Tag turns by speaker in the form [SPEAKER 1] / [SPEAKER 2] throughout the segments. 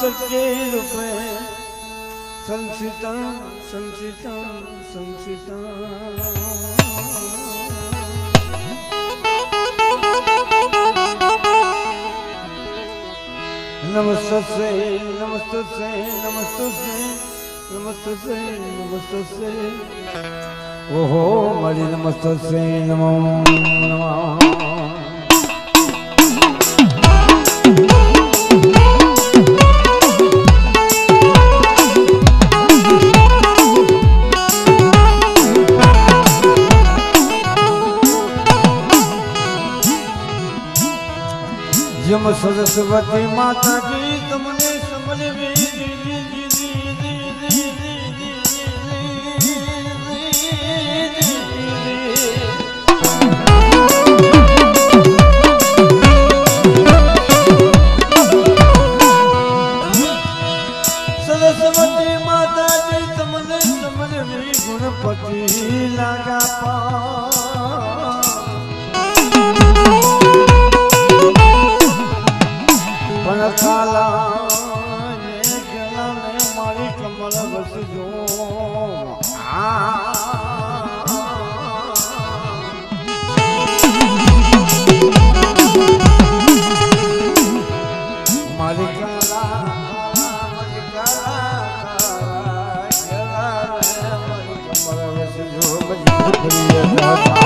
[SPEAKER 1] સત્ય રૂપે સંસિતા સંસિતા સંસિતા નમસ્તે નમસ્તે નમસ્તે નમસ્તે નમસ્તે ઓહો મારી નમસ્તે નમો નમઃ જમ સરસ્વતી માતાજી તમને દીધી, બધી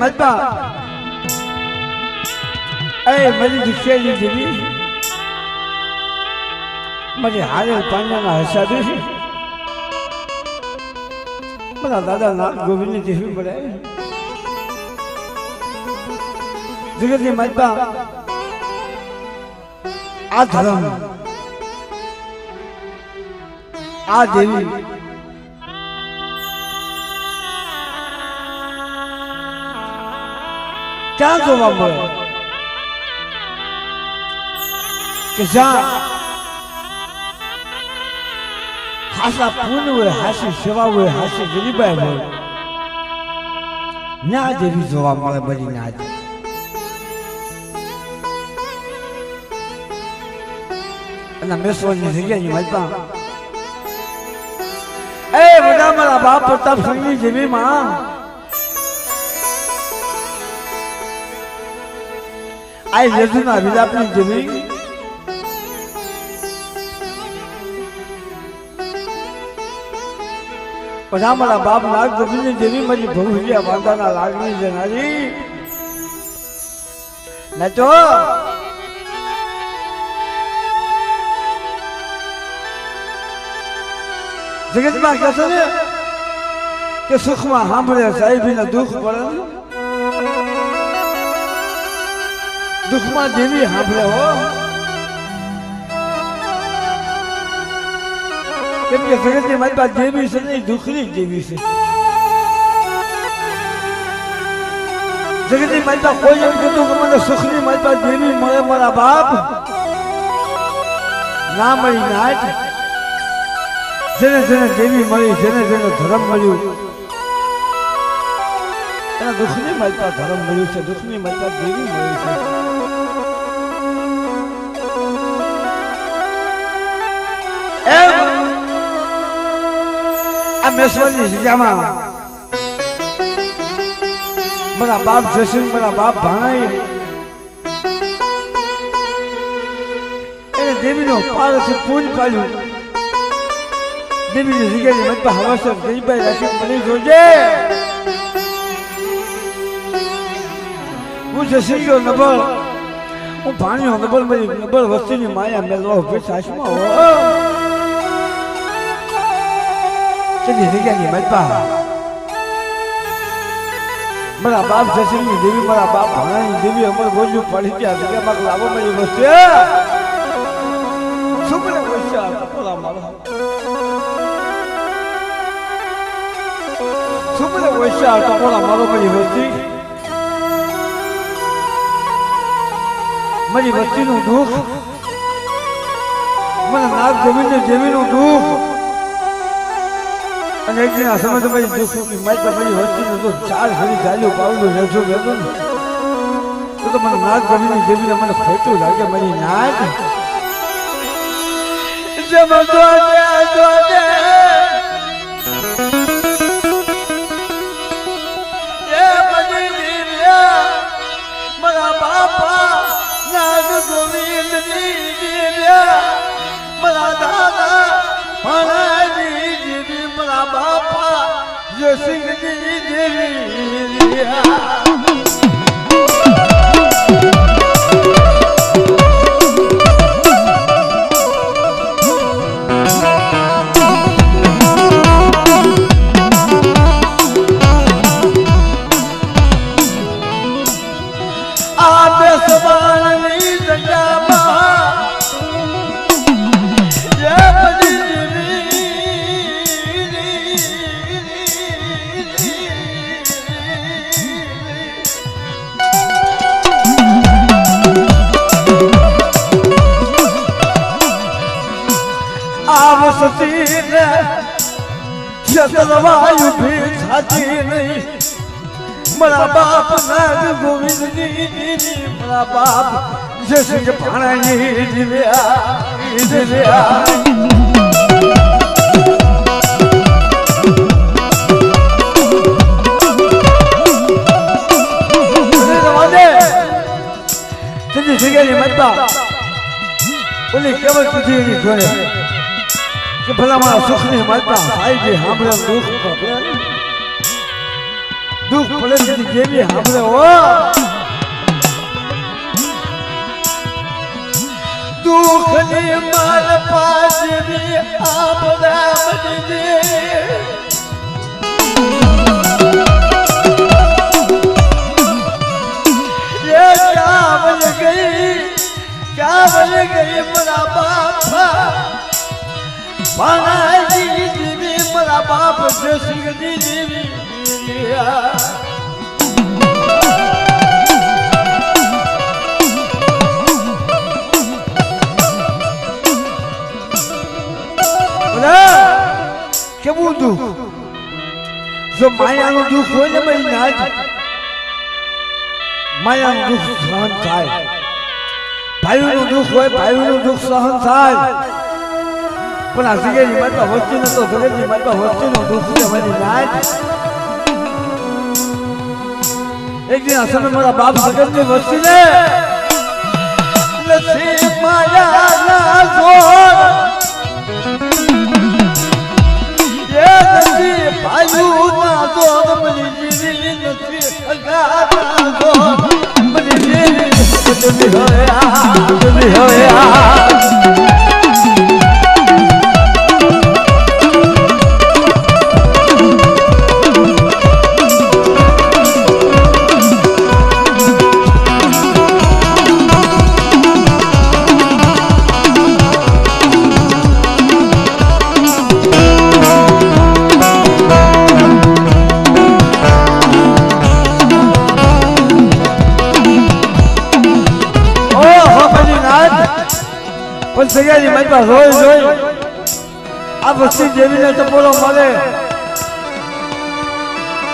[SPEAKER 1] જગતની અરે મારી દીક્ષાની દેવી મારી હારે પાંડાના હસા છે. મારા દાદા ના ગોવિંદ દેવી પડે જગતની મજબા. આ ધર્મ. આ દેવી. ક્યાં જોવા મળે. કે જ્યાં હાસા પૂન હોય, હાસી સેવા હોય, હાસી ગરીબાઈ હોય. ન્યા જેવી જોવા મળે બધી ના. અને મેશ્વરની જગ્યાની મજબા એ બધા મારા બાપ પ્રતાપ સંગી જેવી માં આ યજુના વિલાપની જમી બધા મારા બાપ નાગ ગોવિંદની દેવી મારી ભવિષ્ય વાંધાના લાગણી જનારી તો. જગતમાં કહેશો ને કે સુખમાં સાંભળે સાહેબીને દુઃખ પડે ને દુઃખમાં દેવી સાંભળે હો. કેમ કે જગતની મારી પાસે દેવી છે નહીં દુઃખની જ દેવી છે. જગતની મારી પાસે કોઈ એમ કહેતું કે મને સુખની મારી પાસે દેવી મળે મારા બાપ. ના મળી નાટ. જેને જેને દેવી મળી, જેને જેને ધર્મ મળ્યું. એના દુઃખની પાસે ધર્મ મળ્યું છે, દુઃખની પાસે દેવી મળી છે. મેશ્વરની જગ્યામાં મારા બાપ જસીન મારા બાપ ભાણાઈ એને દેવીનો પારથી પૂન પાડ્યું દેવીની જગ્યાની મતમાં હવાસર ગરીબાઈ રાખી મળી જોજે હું જસીનો નબળ હું ભાણ્યો નબળ મારી નબળ વસ્તીની માયા મેળવો ભેટ સાસમાં હો તેની જગ્યાની મતમાં મારા બાપ જસીની દેવી મારા બાપ ભાણાની દેવી અમર બોલ્યું પડી ગયા લાવો મારી કપડા મારા સુપરે વસ્યા વસ્તી મારી વસ્તીનું દુઃખ મને નાગ જમીન જેવીનું દુઃખ અને એક દિન આ સમય તમારી દુઃખની માઇક મારી વસ્તીનું તો ચાર ઘડી ચાલ્યું પાવલું રહેજો રહેતું ને. તો તો મને નાગ જમીને જેવીને મને ખોટું લાગે, મારી નાગ. જમ જસિંહજી દેવી ચતરવાયુ ભી થાતી નહીં. મારા બાપ નાગ ગોવિંદજી મારા બાપ જે શ્રી ભાણાજી જીવ્યા જીવ્યા જગ્યાની મતબા. ઓલી કીધી એની જોડે. કે ભલામાં સુખ ને મળતા ભાઈ જે સાંભળે દુઃખ પડે દુઃખ પડે સુધી જેવી સાંભળે ઓ દુઃખ ને માલ પાજવી આપણા ગઈ ક્યાં ગઈ મારા બાપા. ભણાઈ દીદી મારા બાપ જસી દીદી કેવું દુઃખ? જો માયાનું દુઃખ હોય ને ભાઈ ના માયાનું દુઃખ સહન થાય. ભાઈનું દુઃખ હોય, ભાઈનું દુઃખ સહન થાય. પણ આ સિગેરી માતા વસ્તુ તો જગતની માતા વસ્તીનું દુઃખ છે મારી એક દિન આ સમય મારા બાપ વસ્તી ને માયા ના ના ના મની જીવી તમે હોયા તમે હોયા સૈયાની મારી રોઈ રોઈ આ વસ્તી જેવીને ટપોરો મળે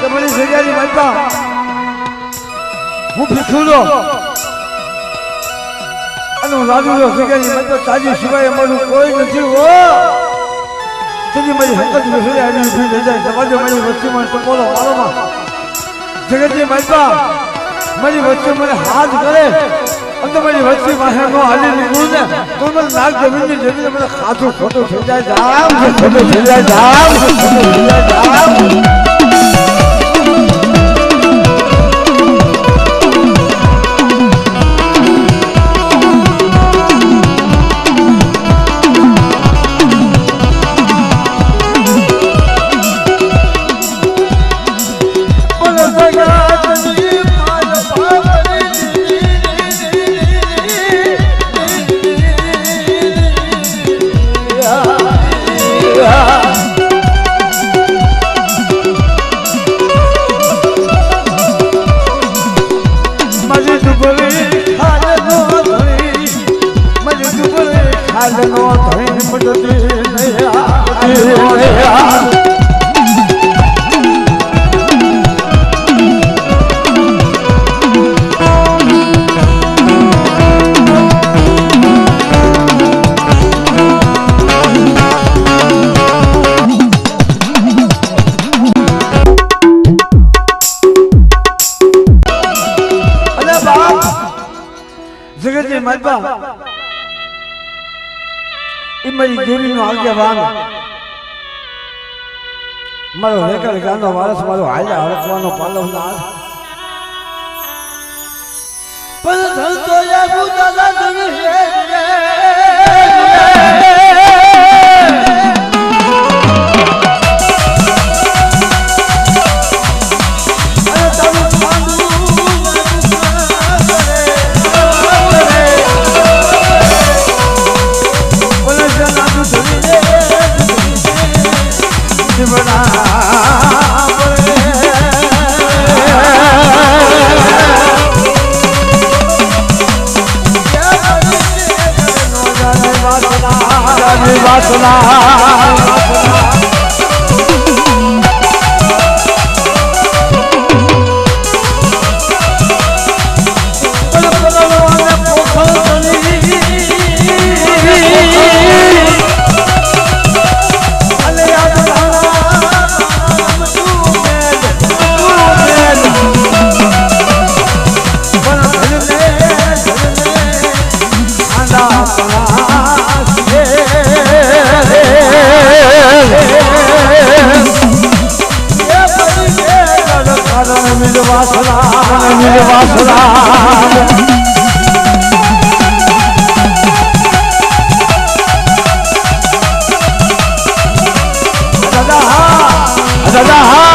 [SPEAKER 1] તો બધી સૈયાની મારી હું ભીખુડો અને હું રાજુલો સૈયારી મારી તાજી સિવાય અમારું કોઈ નથી, હો. તેથી મારી હકત વિસરી આવી ઊભી થઈ જાય. સમાજો મારી વસ્તીમાં ટપોલો મારોમાં જગતની માલપા મારી વચ્ચે મને હાથ કરે. અને મારી વચ્ચે પાસે નો હાલી નીકળું ને તો મને નાક જમીનની જમીને મને ખોટું થઈ જાય, જામ, ખોટું થઈ જાય, જામ, ખોટું થઈ જાય, જામ. એ દેવી દેવીનો આગેવાન મારો રેકડ ગાનો વારસ મારો હાલ્યા હડકવાનો પાલવનાર પણ ધંધો યા બુદાલા દવી હે વાસના દાદા દાદા હા